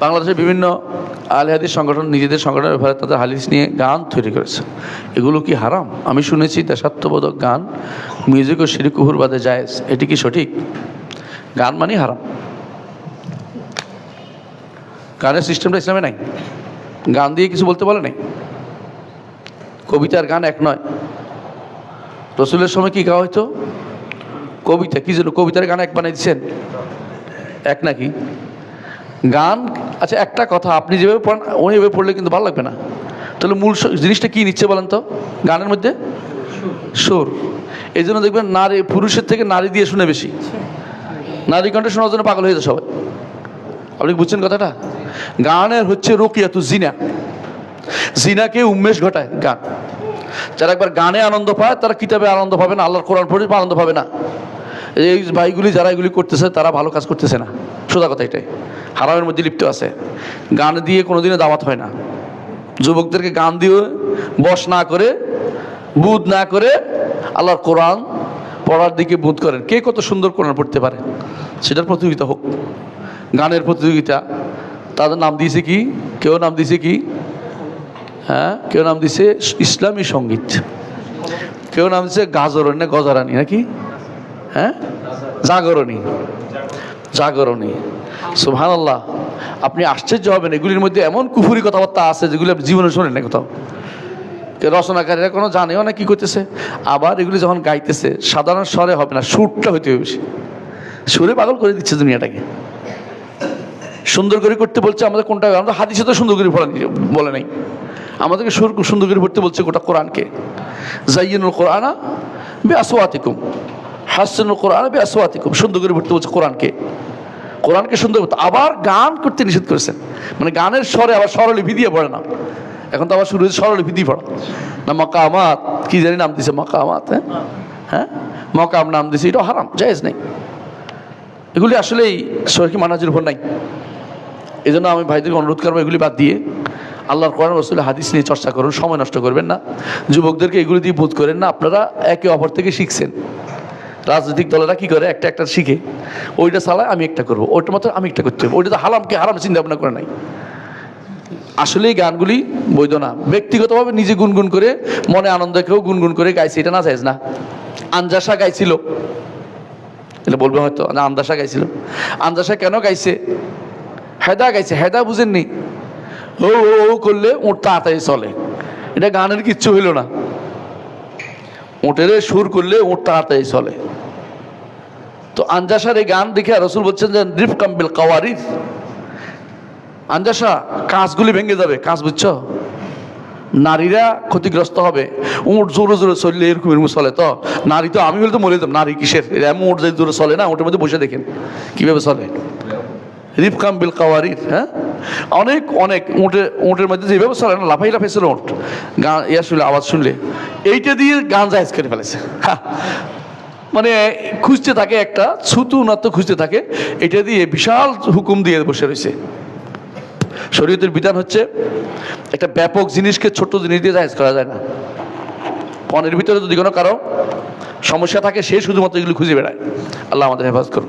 বাংলাদেশের বিভিন্ন আল হাদিস সংগঠন নিজেদের সংগঠনের ব্যাপারে তাদের হাদিস নিয়ে গান তৈরি করেছে। এগুলো কি হারাম? আমি শুনেছি দেশাত্মবোধক গান মিউজিক ও শিরিকুহুর বাদে জায়েজ। এটি কি সঠিক? গান মানে হারাম। গানের সিস্টেমটা ইসলামে নাই। গান দিয়ে কিছু বলতে বলে নাই। কবিতার গান এক নয়। রসুলের সময় কি গাওয়া হতো কবিতা, কি জন্য কবিতার গান এক বানাই দিচ্ছেন এক নাকি? গান? আচ্ছা একটা কথা, আপনি যেভাবে পড়েন এভাবে পড়লে কিন্তু ভালো লাগবে না। তাহলে মূল জিনিসটা কী নিচ্ছে বলেন তো, গানের মধ্যে? সুর। এই জন্য দেখবেন নারী, পুরুষের থেকে নারী দিয়ে শুনে বেশি। নারী কণ্ঠে শোনার জন্য পাগল হয়ে যায় সবাই। আপনি বুঝছেন কথাটা? গানের হচ্ছে রোকিয়াতু জিনা। জিনাকে উন্মেষ ঘটায় গান। যারা একবার গানে আনন্দ পায়, তারা কিতাবে আনন্দ পাবে না, আল্লাহর কোরআন পড়ে আনন্দ পাবে না। এই ভাইগুলি যারা এগুলি করতেছে, তারা ভালো কাজ করতেছে না। সোজা কথা এটাই। হারামের মধ্যে লিপ্ত আছে। গান দিয়ে কোনোদিনও দাওয়াত হয় না। যুবকদেরকে গান দিয়ে বশ না করে, বুধ না করে আল্লাহর কোরআন পড়ার দিকে বুধ করেন। কে কত সুন্দর কোরআন পড়তে পারে? সেটার প্রতিযোগিতা হোক। গানের প্রতিযোগিতা। তাদের নাম দিয়েছে কি? কেউ নাম দিয়েছে কি? হ্যাঁ? কেউ নাম দিছে ইসলামী সংগীত। কেউ নাম দিছে গাজরণী না গজারানি নাকি? হ্যাঁ? জাগরণী। জাগরণী। সুহান আল্লাহ আপনি আশ্চর্য হবেন, এগুলির মধ্যে এমন কুফুরি কথাবার্তা আছে যেগুলি আপনি জীবনে শোনেন না কোথাও। রচনাকারীরা কোনো জানেও না কি করতেছে। আবার এগুলি যখন গাইতেছে, সাধারণ স্বরে হবে না, সুরটা হইতে হবে বেশি। সুরে পাগল করে দিচ্ছে দুনিয়াটাকে। সুন্দর করে করতে বলছে, আমাদের কোনটা আমরা হাদিসে তো সুন্দর করে পড়া বলে নাই। আমাদেরকে সুর সুন্দর করে পড়তে বলছে গোটা কোরআনকে। জাইনুল কোরআনা বে আসোয়াতিকুম হাসনুল কোরআনা বে আসোয়াতিকুম সুন্দর করে পড়তে বলছে কোরআনকে। কোরআনকে সুন্দর করতে আবার গান করতে নিষেধ করেছেন। মানে গানের স্বরে আবার স্বরলিপি দিয়ে পড়ে না। এখন তো আবার শুরু হয়েছে স্বরলিপি দিয়ে পড়া। না, মকামাত। কি জানি নাম দিছে মকামাত হ্যাঁ? হ্যাঁ? মকাম নাম দিছে এটা হারাম, জায়েজ নেই। এগুলি আসলেই শরীরকে মানাজির উপর নাই। এই জন্য আমি ভাইদেরকে অনুরোধ করব এগুলি বাদ দিয়ে আল্লাহর কোরআন রসুলের হাদিস নিয়ে চর্চা করুন, সময় নষ্ট করবেন না। যুবকদেরকে এগুলি দিয়ে বোধ করেন না, আপনারা একে অপর থেকে শিখছেন। রাজনৈতিক দলেরা কি করে? একটা একটা শিখে। ওইটা চালায় আমি একটা করব। ওইটা মাত্র আমি একটা করতে হবে। ওইটা তো হারামকে হারাম চিন্তা ভাবনা করে নাই। আসলে এই গানগুলি বৈধ না। ব্যক্তিগতভাবে নিজে গুনগুন করে, মনে আনন্দ কেউ গুনগুন করে গাইছে। এটা না চাইজ না। আঞ্জাসা গাইছিল। এটা বলবে হয়তো। না আন্দাসা গাইছিল। আন্দাসা কেন গাইছে? হেদা গাইছে। হেদা বুঝেননি। ও ও করলে ওর তাড়াতাড়ি চলে। এটা গানের কিচ্ছু হইল না। ওটের সুর করলে ওর তাড়াতাড়ি চলে। তো আঞ্জাসার এই গান দেখে রসুল বলছেন যে রিফ কাম্বিল কাওয়ারিফ আঞ্জাসা কাঁচগুলি ভেঙে যাবে কাঁচ বুঝছ? নারীরা ক্ষতিগ্রস্ত হবে। উঁট জোরে জোরে চললে এরকম এরকম চলে। তো নারী তো আমি হলে তো মরে যেতাম। নারী কিসের? এমন উঠ যে জোরে চলে না ওটার মধ্যে বসে দেখেন। কীভাবে চলে? রিফকাম বিল কাওয়ারির হ্যাঁ? অনেক অনেক, উঁটে, উঁটের মধ্যে যেভাবে চলে না লাফাই লাফাই চলে উঁট। গান, ইয়া শুনলে, আওয়াজ শুনলে। এইটা দিয়ে গান জাহেজ করে ফেলেছে। হ্যাঁ। মানে খুঁজতে থাকে একটা, ছুতু নাত্য খুঁজতে থাকে, এটা দিয়ে বিশাল হুকুম দিয়ে বসে রয়েছে। শরীয়তের বিধান হচ্ছে, একটা ব্যাপক জিনিসকে ছোট জিনিস দিয়ে জাহেজ করা যায় না। মনের ভিতরে যদি কোনো কারও সমস্যা থাকে, সে শুধুমাত্র এগুলো খুঁজে বেড়ায়। আল্লাহ আমাদের হেফাজ করুন।